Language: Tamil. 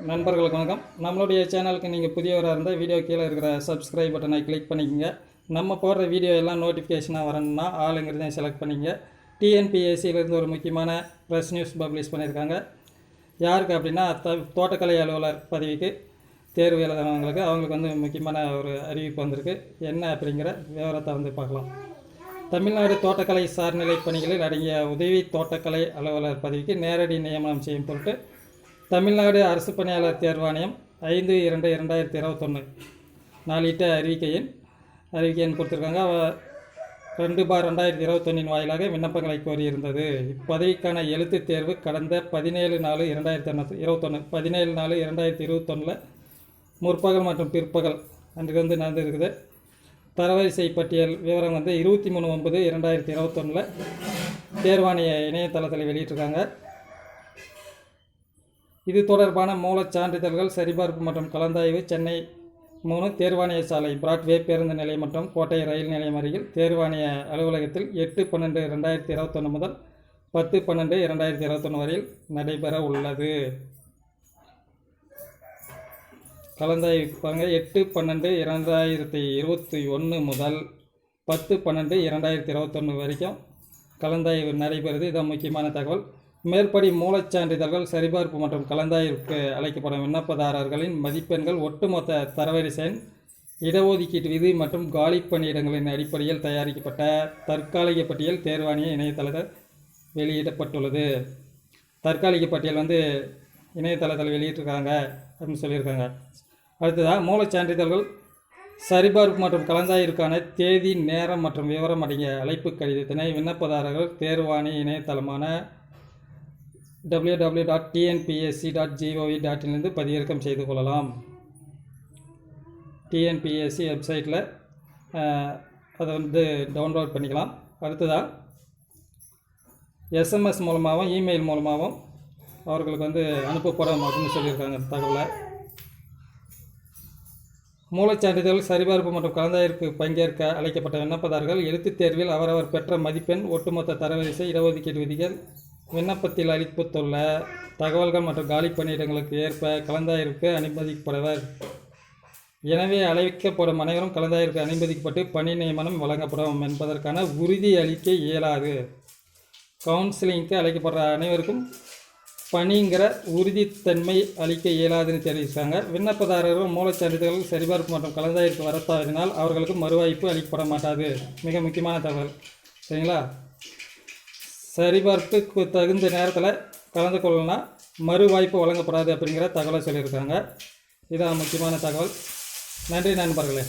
நண்பர்களுக்கு வணக்கம். நம்மளுடைய சேனலுக்கு நீங்கள் புதியவராக இருந்தால் வீடியோ கீழே இருக்கிற சப்ஸ்கிரைப் பட்டனை கிளிக் பண்ணிக்கோங்க. நம்ம போடுற வீடியோ எல்லாம் நோட்டிஃபிகேஷனாக வரணும்னா ஆளுங்கிறதையும் செலக்ட் பண்ணிக்கங்க. டிஎன்பிஎஸ்சியிலேருந்து ஒரு முக்கியமான ப்ரெஸ் நியூஸ் பப்ளிஷ் பண்ணியிருக்காங்க யாருக்கு அப்படின்னா த தோட்டக்கலை அலுவலர் பதவிக்கு தேர்வு எழுதுனவங்களுக்கு அவங்களுக்கு வந்து முக்கியமான ஒரு அறிவிப்பு வந்திருக்கு. என்ன அப்படிங்கிற விவரத்தை வந்து பார்க்கலாம். தமிழ்நாடு தோட்டக்கலை சார்நிலை பணிகளில் அடங்கிய உதவி தோட்டக்கலை அலுவலர் பதவிக்கு நேரடி நியமனம் செய்யும் பொருட்டு தமிழ்நாடு அரசு பணியாளர் தேர்வாணையம் ஐந்து இரண்டு இரண்டாயிரத்தி இருபத்தொன்று நாளிட்ட அறிவிக்கையின் அறிவிக்கையின் கொடுத்துருக்காங்க. ரெண்டு பார் ரெண்டாயிரத்தி இருபத்தொன்னின் வாயிலாக விண்ணப்பங்களை கோரியிருந்தது. இப்பதவிக்கான எழுத்துத் தேர்வு கடந்த பதினேழு நாலு இரண்டாயிரத்தி இருபத்தொன்று பதினேழு நாலு இரண்டாயிரத்தி இருபத்தொன்னில் முற்பகல் மற்றும் பிற்பகல் அன்றைக்கு வந்து நடந்திருக்குது. தரவரிசை பட்டியல் விவரம் வந்து இருபத்தி மூணு ஒன்பது இரண்டாயிரத்தி இருபத்தொன்னில் தேர்வாணைய இணையதளத்தில் வெளியிட்டிருக்காங்க. இது தொடர்பான மூலச் சான்றிதழ்கள் சரிபார்ப்பு மற்றும் கலந்தாய்வு சென்னை மூணு தேர்வாணைய சாலை பிராட்வே பேருந்து நிலையம் மற்றும் கோட்டை ரயில் நிலையம் அருகில் தேர்வாணைய அலுவலகத்தில் எட்டு பன்னெண்டு ரெண்டாயிரத்தி இருபத்தொன்று முதல் பத்து பன்னெண்டு இரண்டாயிரத்தி இருபத்தொன்று வரையில் நடைபெற உள்ளது. கலந்தாய்வு எட்டு பன்னெண்டு இரண்டாயிரத்தி இருபத்தி ஒன்று முதல் பத்து பன்னெண்டு இரண்டாயிரத்தி இருபத்தொன்று வரைக்கும் கலந்தாய்வு நடைபெறுது. இதான் முக்கியமான தகவல். மேற்படி மூலச் சான்றிதழ்கள் சரிபார்ப்பு மற்றும் கலந்தாய்வுக்கு அழைக்கப்படும் விண்ணப்பதாரர்களின் மதிப்பெண்கள் ஒட்டுமொத்த தரவரிசை இடஒதுக்கீட்டு விதி மற்றும் காலி பணியிடங்களின் அடிப்படையில் தயாரிக்கப்பட்ட தற்காலிக பட்டியல் தேர்வாணைய இணையதளத்தில் வெளியிடப்பட்டுள்ளது. தற்காலிக பட்டியல் வந்து இணையதளத்தில் வெளியிட்டிருக்காங்க அப்படின்னு சொல்லியிருக்காங்க. அடுத்ததாக மூலச் சான்றிதழ்கள் சரிபார்ப்பு மற்றும் கலந்தாய்விற்கான தேதி நேரம் மற்றும் விவரம் அடங்கிய அழைப்பு கடிதத்தினை விண்ணப்பதாரர்கள் தேர்வாணி இணையதளமான W W dot TNPSC dot GOV டாட்டிலிருந்து பதிவிறக்கம் செய்து கொள்ளலாம் டிஎன்பிஎஸ்சி வெப்சைட்டில் அதை வந்து டவுன்லோட் பண்ணிக்கலாம். அடுத்ததாக எஸ்எம்எஸ் மூலமாகவும் இமெயில் மூலமாகவும் அவர்களுக்கு வந்து அனுப்பப்படும் அப்படின்னு சொல்லியிருக்காங்க தகவலை. மூலச்சான்றிதழ் சரிபார்ப்பு மற்றும் கலந்தாய்விற்கு பங்கேற்க அழைக்கப்பட்ட விண்ணப்பதாரர்கள் எழுத்துத் தேர்வில் அவரவர் பெற்ற மதிப்பெண் ஒட்டுமொத்த தரவரிசை இடஒதுக்கீடு விதிகள் விண்ணப்பத்தில் அளிப்புத்துள்ள தகவல்கள் மற்றும் காலி பணியிடங்களுக்கு ஏற்ப கலந்தாய்விற்கு அனுமதிக்கப்படுவர் எனவே அழைக்கப்படும் அனைவரும் கலந்தாய்விற்கு அனுமதிக்கப்பட்டு பணி நியமனம் வழங்கப்படும் என்பதற்கான உறுதி அளிக்க இயலாது. கவுன்சிலிங்க்கு அழைக்கப்படுற அனைவருக்கும் பணிங்கிற உறுதித்தன்மை அளிக்க இயலாதுன்னு தெரிவித்தாங்க விண்ணப்பதாரர்கள் மூலச்சான்றிதழ்கள் சரிபார்ப்பு மற்றும் கலந்தாய்வுக்கு வர அவர்களுக்கு மறுவாய்ப்பு அளிக்கப்பட மாட்டாது. மிக முக்கியமான தகவல். சரிங்களா? சரிபார்ப்புக்கு தகுந்த நேரத்தில் கலந்து கொள்ளலாம். மறு வாய்ப்பு வழங்கப்படாது அப்படிங்கிற தகவலை சொல்லியிருக்காங்க. இதான் முக்கியமான தகவல். நன்றி நண்பர்களே.